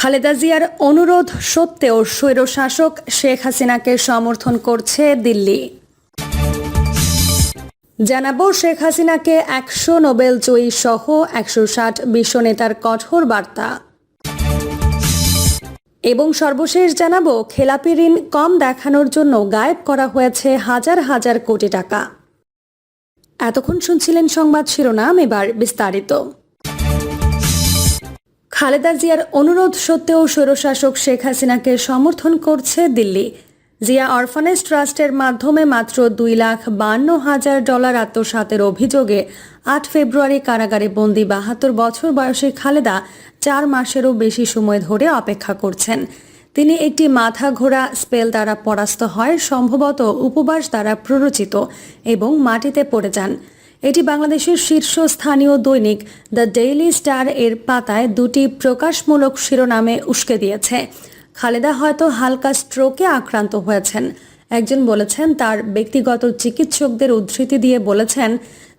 খালেদা জিয়ার অনুরোধ সত্ত্বেও স্বৈরশাসক শেখ হাসিনাকে সমর্থন করছে দিল্লি। জানাব শেখ হাসিনাকে একশো নোবেল জয়ী সহ একশো ষাট বিশ্ব নেতার কঠোর বার্তা। এবং সর্বশেষ জানাব, খেলাপি ঋণ কম দেখানোর জন্য গায়েব করা হয়েছে হাজার হাজার কোটি টাকা। এতক্ষণ শুনছিলেন সংবাদ শিরোনাম, এবার বিস্তারিত। খালেদা জিয়ার অনুরোধ সত্ত্বেও স্বৈরশাসক শেখ হাসিনাকে সমর্থন করছে দিল্লি। জিয়া অরফানেজ ট্রাস্টের মাধ্যমে মাত্র দুই লাখ বান্ন হাজার ডলার আত্মসাতের অভিযোগে আট ফেব্রুয়ারি কারাগারে বন্দি বাহাত্তর বছর বয়সী খালেদা চার মাসেরও বেশি সময় ধরে অপেক্ষা করছেন। তিনি একটি মাথা ঘোরা স্পেল দ্বারা পরাস্ত হয়, সম্ভবত উপবাস দ্বারা প্ররোচিত এবং মাটিতে পড়ে যান। এটি বাংলাদেশের শীর্ষস্থানীয় দৈনিক দ্য ডেইলি স্টার এর পাতায় দুটি প্রকাশমূলক শিরোনামে উস্কে দিয়েছে। খালেদা হয়তো হালকা স্ট্রোকে আক্রান্ত হয়েছেন। একজন বলেছেন তার ব্যক্তিগত চিকিৎসকদের উদ্ধৃতি দিয়ে বলেছেন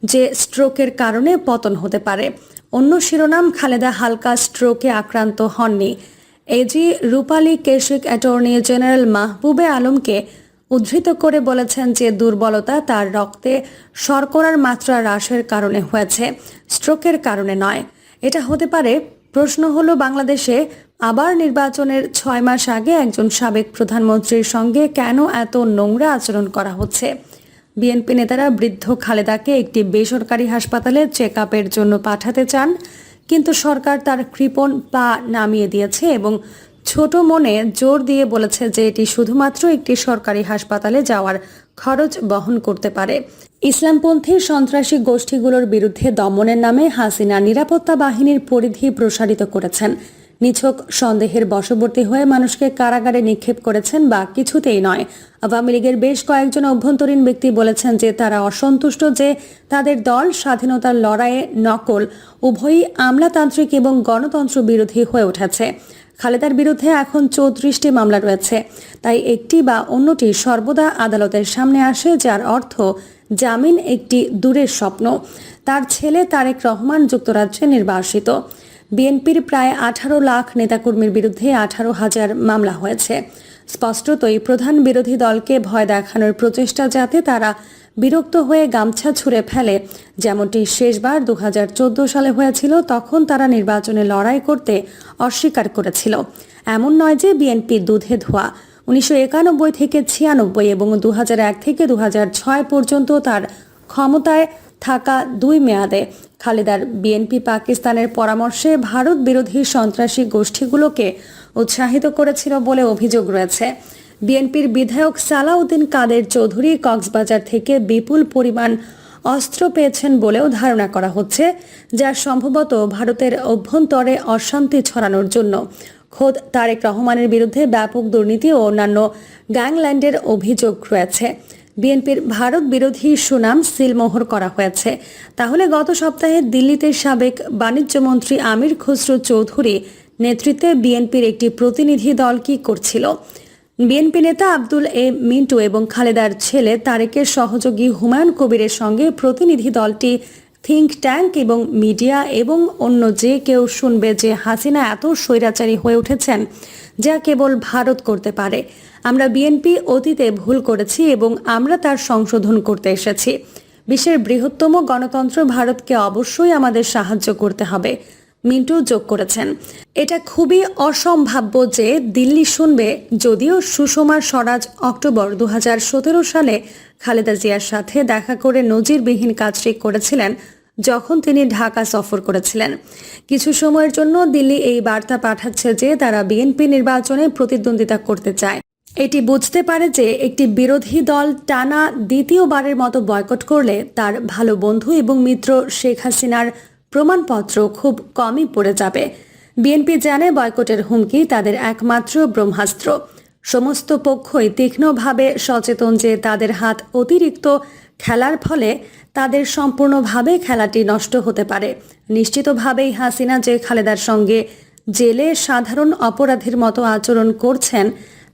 যে স্ট্রোকের কারণে পতন হতে পারে। অন্য শিরোনাম, খালেদা হালকা স্ট্রোকে আক্রান্ত হননি। AG Rupali Keshik, attorney general Mahbube আলমকে উদ্ধৃত করে বলেছেন যে দুর্বলতা তার রক্তে শর্করার মাত্রা হ্রাসের কারণে হয়েছে, স্ট্রোকের কারণে নয়। এটা হতে পারে, প্রশ্ন হলো বাংলাদেশে আবার নির্বাচনের ছয় মাস আগে একজন সাবেক প্রধানমন্ত্রীর সঙ্গে কেন এত নোংরা আচরণ করা হচ্ছে? বিএনপি নেতারা বৃদ্ধ খালেদাকে একটি বেসরকারি হাসপাতালে চেক জন্য পাঠাতে চান, কিন্তু সরকার তার কৃপণ পা নামিয়ে দিয়েছে এবং ছোট মনে জোর দিয়ে বলেছে যে এটি শুধুমাত্র একটি সরকারি হাসপাতালে যাওয়ার খরচ বহন করতে পারে। ইসলামপন্থী সন্ত্রাসী গোষ্ঠীগুলোর বিরুদ্ধে দমনের নামে হাসিনা নিরাপত্তা বাহিনীর পরিধি প্রসারিত করেছেন। নিছক সন্দেহের বশবর্তী হয়ে মানুষকে কারাগারে নিক্ষেপ করেছেন বা কিছুতেই নয়। আওয়ামী লীগের বেশ কয়েকজন অভ্যন্তরীণ ব্যক্তি বলেছেন যে তারা অসন্তুষ্ট যে তাদের দল স্বাধীনতার লড়াইয়ে নকল উভয়ই আমলাতান্ত্রিক এবং গণতন্ত্র বিরোধী হয়ে উঠেছে। খালেদার বিরুদ্ধে এখন চৌত্রিশটি মামলা রয়েছে। তাই একটি বা অন্যটি সর্বদা আদালতের সামনে আসে, যার অর্থ জামিন একটি দূরের স্বপ্ন। তার ছেলে তারেক রহমান যুক্তরাজ্যে নির্বাসিত। বিএনপির প্রায় আঠারো লাখ নেতাকর্মীর বিরুদ্ধে আঠারো হাজার মামলা হয়েছে। স্পষ্টতই প্রধান বিরোধী দলকে ভয় দেখানোর প্রচেষ্টা যাতে তারা বিরক্ত হয়ে গামছা ছুঁড়ে ফেলে। যেমনটি শেষবার দু হাজার চোদ্দ সালে হয়েছিল, তখন তারা নির্বাচনে লড়াই করতে অস্বীকার করেছিল। এমন নয় যে বিএনপি দুধে ধোয়া। উনিশশো একানব্বই থেকে ছিয়ানব্বই এবং দু হাজার এক থেকে দু হাজার ছয় পর্যন্ত তার ক্ষমতায় থাকা দুই মেয়াদে খালেদার বিএনপি পাকিস্তানের পরামর্শে ভারত বিরোধী সন্ত্রাসী গোষ্ঠীগুলোকে উৎসাহিত করেছিল বলে অভিযোগ রয়েছে। বিএনপির বিধায়ক সালাউদ্দিন কাদের চৌধুরী কক্সবাজার থেকে বিপুল পরিমাণ অস্ত্র পেয়েছেন বলেও ধারণা করা হচ্ছে, যা সম্ভবত ভারতের অভ্যন্তরে অশান্তি ছড়ানোর জন্য। খোদ তারেক রহমানের বিরুদ্ধে ব্যাপক দুর্নীতি ও অন্যান্য গ্যাংল্যান্ডের অভিযোগ রয়েছে। বিএনপির ভারত বিরোধী সুনাম সিলমোহর করা হয়েছে। তাহলে গত সপ্তাহে দিল্লিতে সাবেক বাণিজ্যমন্ত্রী আমির খসরু চৌধুরী নেতৃত্বে বিএনপির একটি প্রতিনিধি দল কি করছিল? বিএনপি নেতা আব্দুল এ মিন্টু এবং খালেদার ছেলে তারেকের সহযোগী হুমায়ুন কবিরের সঙ্গে প্রতিনিধি দলটি থিঙ্ক ট্যাঙ্ক এবং মিডিয়া এবং অন্য যে কেউ শুনবে যে হাসিনা এত স্বৈরাচারী হয়ে উঠেছেন, যা কেবল ভারত করতে পারে। আমরা বিএনপি অতীতে ভুল করেছি এবং আমরা তার সংশোধন করতে এসেছি। বিশ্বের বৃহত্তম গণতন্ত্র ভারতকে অবশ্যই আমাদের সাহায্য করতে হবে। মিন্টু যোগ করেছেন। এটা খুবই অসম্ভাব্য যে দিল্লি শুনবে যদিও সুষমা স্বরাজ অক্টোবর দু হাজার সতেরো সালে খালেদা জিয়ার সাথে দেখা করে নজিরবিহীন কাজটি করেছিলেন যখন তিনি ঢাকা সফর করেছিলেন। কিছু সময়ের জন্য দিল্লি এই বার্তা পাঠাচ্ছে যে তারা বিএনপি নির্বাচনে প্রতিদ্বন্দ্বিতা করতে চায়। এটি বুঝতে পারে যে একটি বিরোধী দল টানা দ্বিতীয়বারের মতো বয়কট করলে তার ভালো বন্ধু এবং মিত্র শেখ হাসিনার প্রমাণপত্র খুব কমই পড়ে যাবে। বিএনপি জানে বয়কটের হুমকি তাদের একমাত্র ব্রহ্মাস্ত্র। সমস্ত পক্ষই তীক্ষ্ণভাবে সচেতন যে তাদের হাত অতিরিক্ত খেলার ফলে তাদের সম্পূর্ণভাবে খেলাটি নষ্ট হতে পারে। নিশ্চিতভাবেই হাসিনা যে খালেদার সঙ্গে জেলে সাধারণ অপরাধীর মতো আচরণ করছেন,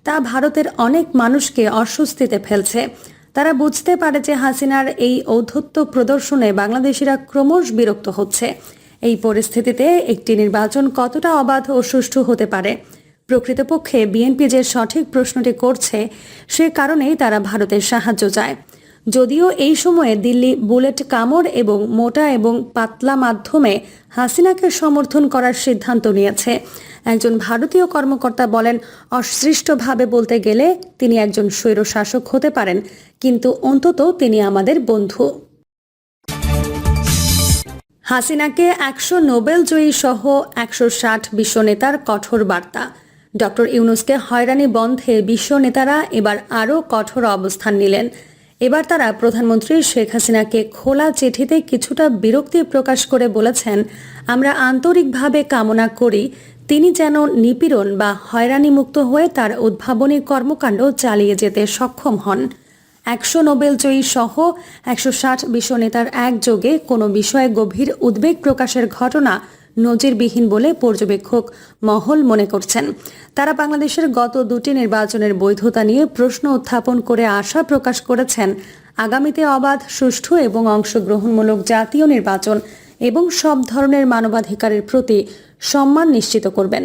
তা ভারতের অনেক মানুষকে অস্বস্তিতে ফেলছে। তারা বুঝতে পারে যে হাসিনার এই ঔদ্ধত্য প্রদর্শনে বাংলাদেশিরা ক্রমশ বিরক্ত হচ্ছে। এই পরিস্থিতিতে একটি নির্বাচন কতটা অবাধ ও সুষ্ঠু হতে পারে, প্রকৃতপক্ষে বিএনপি যে সঠিক প্রশ্নটি করছে, সে কারণেই তারা ভারতের সাহায্য চায়। যদিও এই সময়ে দিল্লি বুলেট কামড় এবং মোটা এবং পাতলা মাধ্যমে হাসিনাকে সমর্থন করার সিদ্ধান্ত নিয়েছে। একজন ভারতীয় কর্মকর্তা বলেন অসৃষ্টভাবে বলতে গেলে তিনি একজন স্বৈরশাসক হতে পারেন, কিন্তু অন্তত তিনি আমাদের বন্ধু। হাসিনাকে একশো নোবেল জয়ী সহ একশো ষাট বিশ্ব নেতার কঠোর বার্তা। ডক্টর ইউনুসকে হয়রানি বন্ধে বিশ্ব নেতারা এবার আরও কঠোর অবস্থান নিলেন। এবার তারা প্রধানমন্ত্রী শেখ হাসিনাকে খোলা চিঠিতে কিছুটা বিরক্তি প্রকাশ করে বলেছেন, আমরা আন্তরিকভাবে কামনা করি তিনি যেন নিপীড়ন বা হয়রানি মুক্ত হয়ে তার উদ্ভাবনী কর্মকাণ্ড চালিয়ে যেতে সক্ষম হন। একশো নোবেল জয়ী সহ একশো ষাট বিশ্ব নেতার একযোগে কোনো বিষয়ে গভীর উদ্বেগ প্রকাশের ঘটনা নজিরবিহীন বলে পর্যবেক্ষক মহল মনে করছেন। তারা বাংলাদেশের গত দুটি নির্বাচনের বৈধতা নিয়ে প্রশ্ন উত্থাপন করে আশা প্রকাশ করেছেন। আগামীতে অবাধ, সুষ্ঠু এবং অংশগ্রহণমূলক জাতীয় নির্বাচন এবং সব ধরনের মানবাধিকারের প্রতি সম্মান নিশ্চিত করবেন।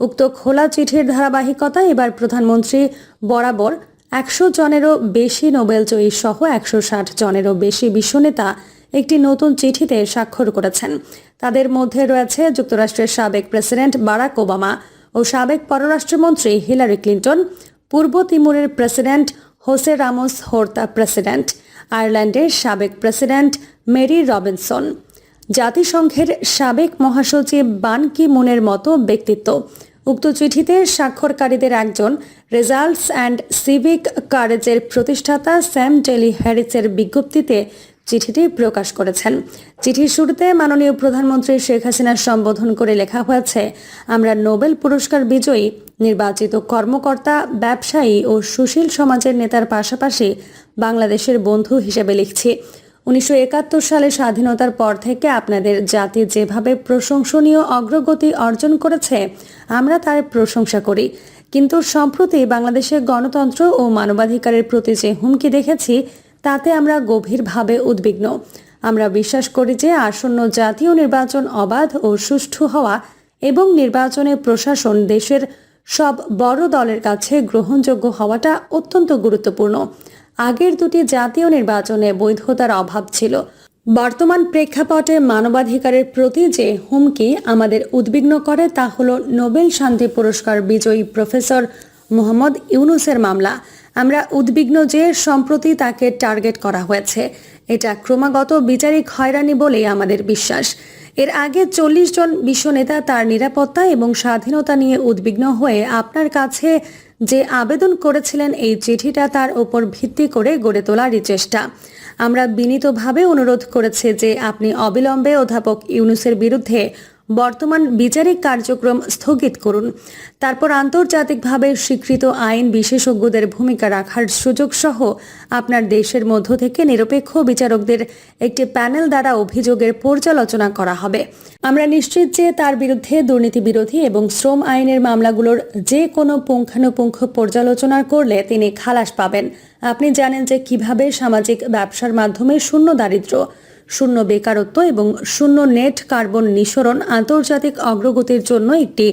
উক্ত খোলা চিঠির ধারাবাহিকতা এবার প্রধানমন্ত্রী বরাবর একশো জনেরও বেশি নোবেল জয়ী সহ একশো ষাট জনেরও বেশি বিশ্বনেতা একটি নতুন চিঠিতে স্বাক্ষর করেছেন। তাদের মধ্যে রয়েছে যুক্তরাষ্ট্রের সাবেক প্রেসিডেন্ট বারাক ওবামা ও সাবেক পররাষ্ট্রমন্ত্রী হিলারি ক্লিন্টন, পূর্ব তিমুরের president Jose Ramos Horta president, আয়ারল্যান্ডের সাবেক প্রেসিডেন্ট মেরি রবিনসন। জাতিসংঘের সাবেক মহাসচিব বান কি মুনের মতো ব্যক্তিত্ব। উক্ত চিঠিতে স্বাক্ষরকারীদের একজন রেজাল্টস অ্যান্ড সিভিক কারেজের প্রতিষ্ঠাতা স্যাম টেলি হ্যারিসের বিজ্ঞপ্তিতে চিঠিটি প্রকাশ করেছেন। চিঠির শুরুতে মাননীয় প্রধানমন্ত্রী শেখ হাসিনার সম্বোধন করে লেখা হয়েছে, আমরা নোবেল পুরস্কার বিজয়ী, নির্বাচিত কর্মকর্তা, ব্যবসায়ী ও সুশীল সমাজের নেতার পাশাপাশি বাংলাদেশের বন্ধু হিসেবে লিখছি। উনিশশো একাত্তর সালে স্বাধীনতার পর থেকে আপনাদের জাতি যেভাবে প্রশংসনীয় অগ্রগতি অর্জন করেছে, আমরা তার প্রশংসা করি। কিন্তু সম্প্রতি বাংলাদেশের গণতন্ত্র ও মানবাধিকারের প্রতি যে হুমকি দেখেছি তাতে আমরা গভীরভাবে উদ্বিগ্ন। আমরা বিশ্বাস করি যে আসন্ন জাতীয় নির্বাচন অবাধ ও সুষ্ঠু হওয়া এবং নির্বাচনে প্রশাসন দেশের সব বড় দলের কাছে গ্রহণযোগ্য হওয়াটা অত্যন্ত গুরুত্বপূর্ণ। আগের দুটি জাতীয় নির্বাচনে বৈধতার অভাব ছিল। বর্তমান প্রেক্ষাপটে মানবাধিকারের প্রতি যে হুমকি আমাদের উদ্বিগ্ন করে তা হল নোবেল শান্তি পুরস্কার বিজয়ী প্রফেসর মোহাম্মদ ইউনুসের মামলা। আমরা উদ্বিগ্ন যে সম্প্রতি তাকে টার্গেট করা হয়েছে। এটা ক্রমাগত বিচারিক হয়রানি বলেই আমাদের বিশ্বাস। এর আগে চল্লিশ জন বিশ্ব নেতা তার নিরাপত্তা এবং স্বাধীনতা নিয়ে উদ্বিগ্ন হয়ে আপনার কাছে যে আবেদন করেছিলেন এই চিঠিটা তার ওপর ভিত্তি করে গড়ে তোলারই চেষ্টা। আমরা বিনীতভাবে অনুরোধ করেছি যে আপনি অবিলম্বে অধ্যাপক ইউনুসের বিরুদ্ধে বর্তমান বিচারিক কার্যক্রম স্থগিত করুন। তারপর আন্তর্জাতিকভাবে স্বীকৃত আইন বিশেষজ্ঞদের ভূমিকা রাখার সুযোগ সহ আপনার দেশের মধ্য থেকে নিরপেক্ষ বিচারকদের একটি প্যানেল দ্বারা অভিযোগের পর্যালোচনা করা হবে। আমরা নিশ্চিত যে তার বিরুদ্ধে দুর্নীতি বিরোধী এবং শ্রম আইনের মামলাগুলোর যে কোনো পুঙ্খানুপুঙ্খ পর্যালোচনা করলে তিনি খালাস পাবেন। আপনি জানেন যে কীভাবে সামাজিক ব্যবসার মাধ্যমে শূন্য দারিদ্র্য শূন্য বেকারত্ব এবং শূন্য নেট কার্বন নিঃসরণ আন্তর্জাতিক অগ্রগতির জন্য একটি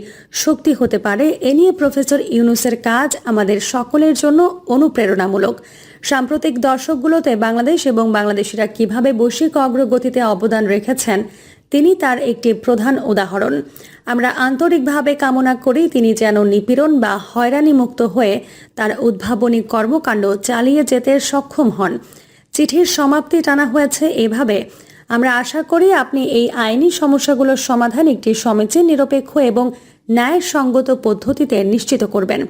শক্তি হতে পারে। এ নিয়ে প্রফেসর ইউনুসের কাজ আমাদের সকলের জন্য অনুপ্রেরণামূলক। সাম্প্রতিক দর্শকগুলোতে বাংলাদেশ এবং বাংলাদেশিরা কীভাবে বৈশ্বিক অগ্রগতিতে অবদান রেখেছেন, তিনি তার একটি প্রধান উদাহরণ। আমরা আন্তরিকভাবে কামনা করি তিনি যেন নিপীড়ন বা হয়রানি মুক্ত হয়ে তার উদ্ভাবনী কর্মকাণ্ড চালিয়ে যেতে সক্ষম হন। চিঠির সমাপ্তি টানা হয়েছে এভাবে। আমরা আশা করি আপনি এই আইনি সমস্যাগুলোর সমাধান একটি সমীচীন, নিরপেক্ষ এবং ন্যায়সঙ্গত পদ্ধতিতে নিশ্চিত করবেন।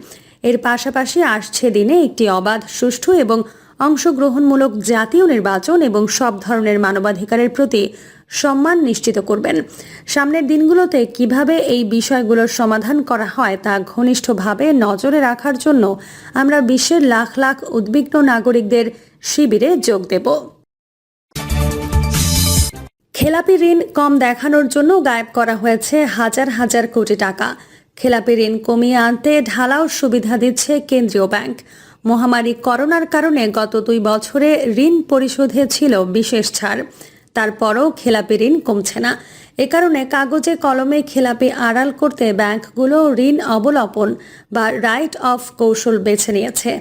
এর পাশাপাশি আসছে দিনে একটি অবাধ, সুষ্ঠু এবং অংশগ্রহণমূলক জাতীয় নির্বাচন এবং সব ধরনের মানবাধিকারের প্রতি সম্মান নিশ্চিত করবেন। সামনের দিনগুলোতে কীভাবে এই বিষয়গুলোর সমাধান করা হয় তা ঘনিষ্ঠভাবে নজরে রাখার জন্য আমরা বিশ্বের লাখ লাখ উদ্বিগ্ন নাগরিকদের শিবিরে যোগ দেব। খেলাপি ঋণ কম দেখানোর জন্য গায়েব করা হয়েছে হাজার হাজার কোটি টাকা। খেলাপি ঋণ কমিয়ে আনতে ঢালাও সুবিধা দিচ্ছে কেন্দ্রীয় ব্যাংক। মহামারী করোনার কারণে গত দুই বছরে ঋণ পরিশোধে ছিল বিশেষ ছাড়। তারপরও খেলাপি ঋণ কমছে না। এ কারণে কাগজে কলমে খেলাপি আড়াল করতে ব্যাংকগুলো ঋণ অবলম্বন বা রাইট অফ কৌশল বেছে নিয়েছে।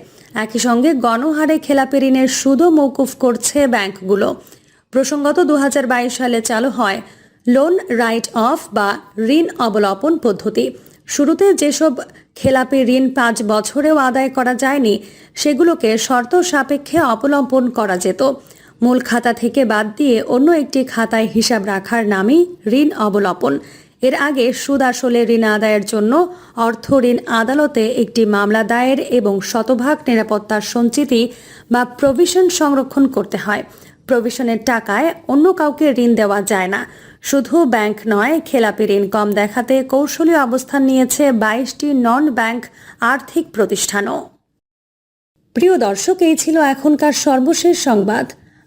একই সঙ্গে গণহারে খেলাপি ঋণের সুদও মৌকুফ করছে ব্যাংকগুলো। প্রসঙ্গত দু হাজার বাইশ সালে চালু হয় লোন রাইট অফ বা ঋণ অবলম্বন পদ্ধতি। শুরুতে যেসব খেলাপি ঋণ পাঁচ বছরেও আদায় করা যায়নি, সেগুলোকে শর্ত সাপেক্ষে অবলম্বন করা যেত। মূল খাতা থেকে বাদ দিয়ে অন্য একটি খাতায় হিসাব রাখার নামই ঋণ অবলম্বন। এর আগে সুদ আসলে ঋণ আদায়ের জন্য অর্থ ঋণ আদালতে একটি মামলা দায়ের এবং শতভাগ নিরাপত্তার সঞ্চিতি বা প্রভিশন সংরক্ষণ করতে হয়। প্রভিশনের টাকায় অন্য কাউকে ঋণ দেওয়া যায় না। শুধু ব্যাংক নয়, খেলাপি ঋণ কম দেখাতে কৌশলী অবস্থান নিয়েছে বাইশটি নন ব্যাংক আর্থিক প্রতিষ্ঠানও। প্রিয় দর্শক, এই ছিল এখনকার সর্বশেষ সংবাদ।